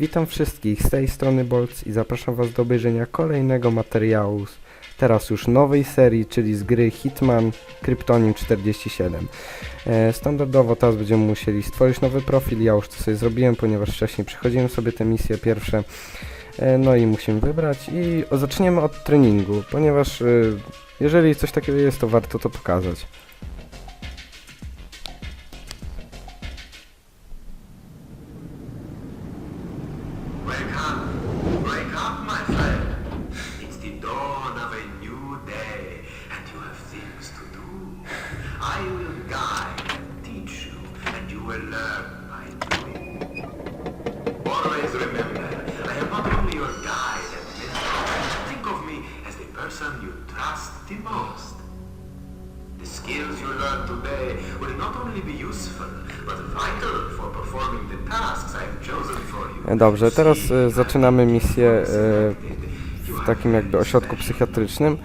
Witam wszystkich z tej strony Bolc i zapraszam Was do obejrzenia kolejnego materiału teraz już nowej serii, czyli z gry Hitman Kryptonim 47. E, standardowo teraz będziemy musieli stworzyć nowy profil, ja już to sobie zrobiłem, ponieważ wcześniej przechodziłem sobie te misje pierwsze. E, no i musimy wybrać i zaczniemy od treningu, ponieważ e, jeżeli coś takiego jest, to warto to pokazać. Skills you learn today will not only be useful, but vital for performing the tasks I have chosen for you. E, Dobrze, teraz e, zaczynamy misję e, w takim jakby ośrodku psychiatrycznym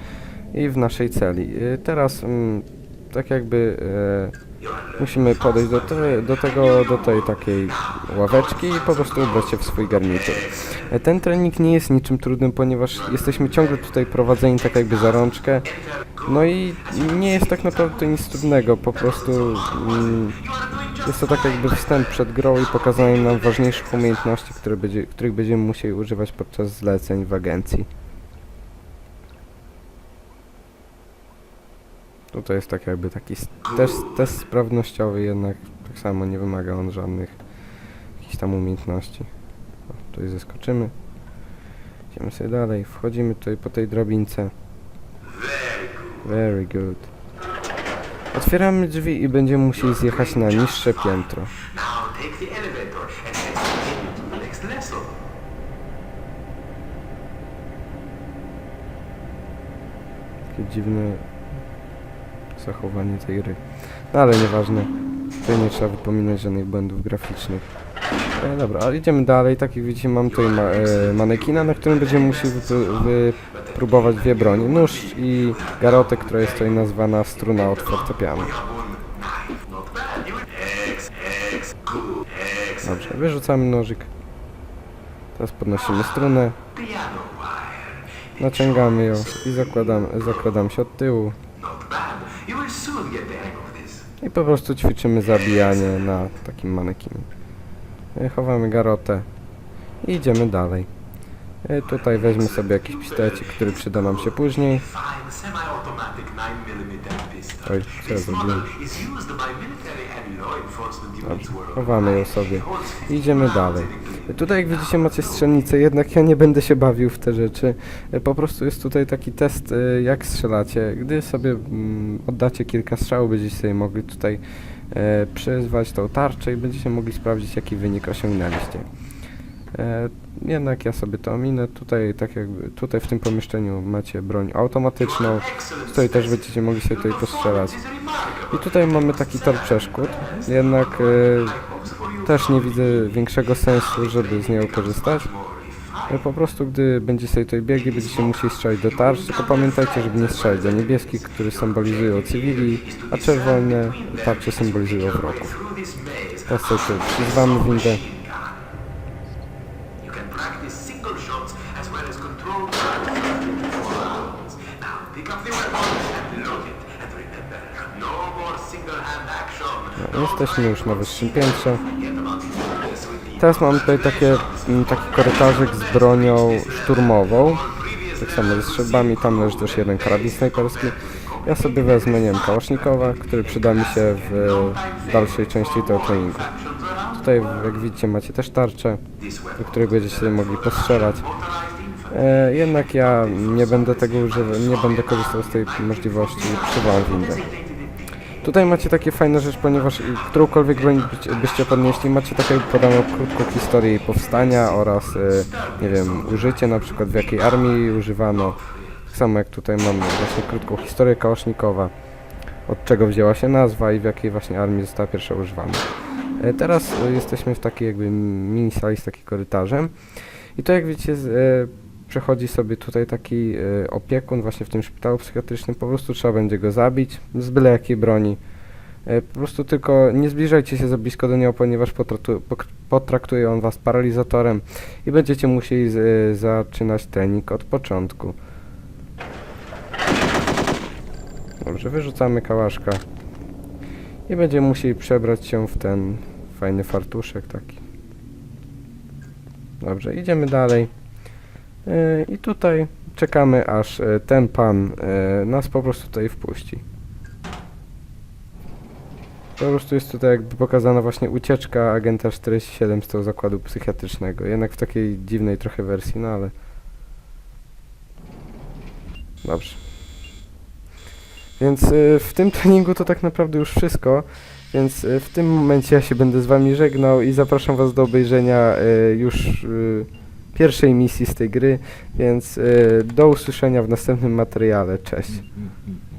i w naszej celi. E, teraz mm, tak jakby e, musimy podejść do, te, do tego, do tej takiej ławeczki i po prostu ubrać się w swój garnitur. E, Ten trening nie jest niczym trudnym, ponieważ jesteśmy ciągle tutaj prowadzeni tak jakby za rączkę. No i nie jest tak naprawdę nic trudnego, po prostu mm, jest to tak jakby wstęp przed grą i pokazanie nam ważniejszych umiejętności, które będzie, których będziemy musieli używać podczas zleceń w agencji. Tutaj jest tak jakby taki test, test sprawnościowy, jednak tak samo nie wymaga on żadnych jakichś tam umiejętności. O, tutaj zeskoczymy. Idziemy sobie dalej, wchodzimy tutaj po tej drabince. Very good. Otwieramy drzwi i będziemy musieli zjechać na niższe piętro. Takie dziwne zachowanie tej gry. No ale nieważne. Tutaj nie trzeba wypominać żadnych błędów graficznych. E, dobra, ale idziemy dalej. Tak jak widzicie mam tutaj ma, e, manekina, na którym będziemy musieli wypróbować dwie broni. Nóż i garotę, która jest tutaj nazwana struna od fortepianu. Dobrze, wyrzucamy nożyk. Teraz podnosimy strunę, naciągamy ją i zakładamy, zakładamy się od tyłu. I po prostu ćwiczymy zabijanie na takim manekinie. Chowamy garotę i idziemy dalej. E, Tutaj weźmy sobie jakiś pistecik, który przyda nam się później. Fine semi-automatic 9mm pistol. Oj, co ja chowamy ją sobie idziemy dalej. Tutaj jak widzicie macie strzelnicę, jednak ja nie będę się bawił w te rzeczy. E, Po prostu jest tutaj taki test e, jak strzelacie. Gdy sobie mm, oddacie kilka strzałów, będziecie sobie mogli tutaj przyzwać tą tarczę i będziecie mogli sprawdzić jaki wynik osiągnęliście. E, jednak ja sobie to ominę. Tutaj tak jakby tutaj w tym pomieszczeniu macie broń automatyczną. Tutaj też będziecie mogli sobie tutaj postrzelać. I tutaj mamy taki tor przeszkód. Jednak e, też nie widzę większego sensu, żeby z niego korzystać. E, Po prostu gdy będziecie sobie tutaj biegli, będziecie musieli strzelać do tarcz, tylko pamiętajcie, żeby nie strzelać do niebieskich, które symbolizują cywili, a czerwone tarcze symbolizują wrogów. Teraz sobie przyzwamy windę. Jesteśmy już na wyższym piętrze. Teraz mam tutaj takie, mm, taki korytarzyk z bronią szturmową. Tak samo ze strzelbami, tam leży też jeden karabin snajperski. Ja sobie wezmę, nie wiem, który przyda mi się w dalszej części tego treningu. Tutaj, jak widzicie, macie też tarczę, do której będziecie mogli postrzelać. E, jednak ja nie będę tego używał, nie będę korzystał z tej możliwości, przywołam windę. Tutaj macie takie fajne rzeczy, ponieważ którąkolwiek broń byście- podnieśli, macie taką podaną krótką historię jej powstania oraz, y, nie wiem, użycie, na przykład w jakiej armii używano. Tak samo jak tutaj mamy właśnie krótką historię kałasznikowa, od czego wzięła się nazwa i w jakiej właśnie armii została pierwsza używana. E, Teraz y, jesteśmy w takiej jakby mini sali z takim korytarzem i to jak widzicie e, przechodzi sobie tutaj taki e, opiekun właśnie w tym szpitalu psychiatrycznym, po prostu trzeba będzie go zabić z byle jakiej broni. E, Po prostu tylko nie zbliżajcie się za blisko do niego, ponieważ potraktuje on was paralizatorem i będziecie musieli z, zaczynać trening od początku. Dobrze, wyrzucamy kałaszka i będziemy musieli przebrać się w ten fajny fartuszek taki. Dobrze, idziemy dalej. E, I tutaj czekamy aż e, ten pan e, nas po prostu tutaj wpuści. Po prostu jest tutaj jakby pokazana właśnie ucieczka agenta 47 z tego zakładu psychiatrycznego. Jednak w takiej dziwnej trochę wersji, no ale... Dobrze. Więc w tym treningu to tak naprawdę już wszystko. Więc w tym momencie ja się będę z wami żegnał i zapraszam was do obejrzenia już pierwszej misji z tej gry. Więc y, do usłyszenia w następnym materiale. Cześć. Mm, mm.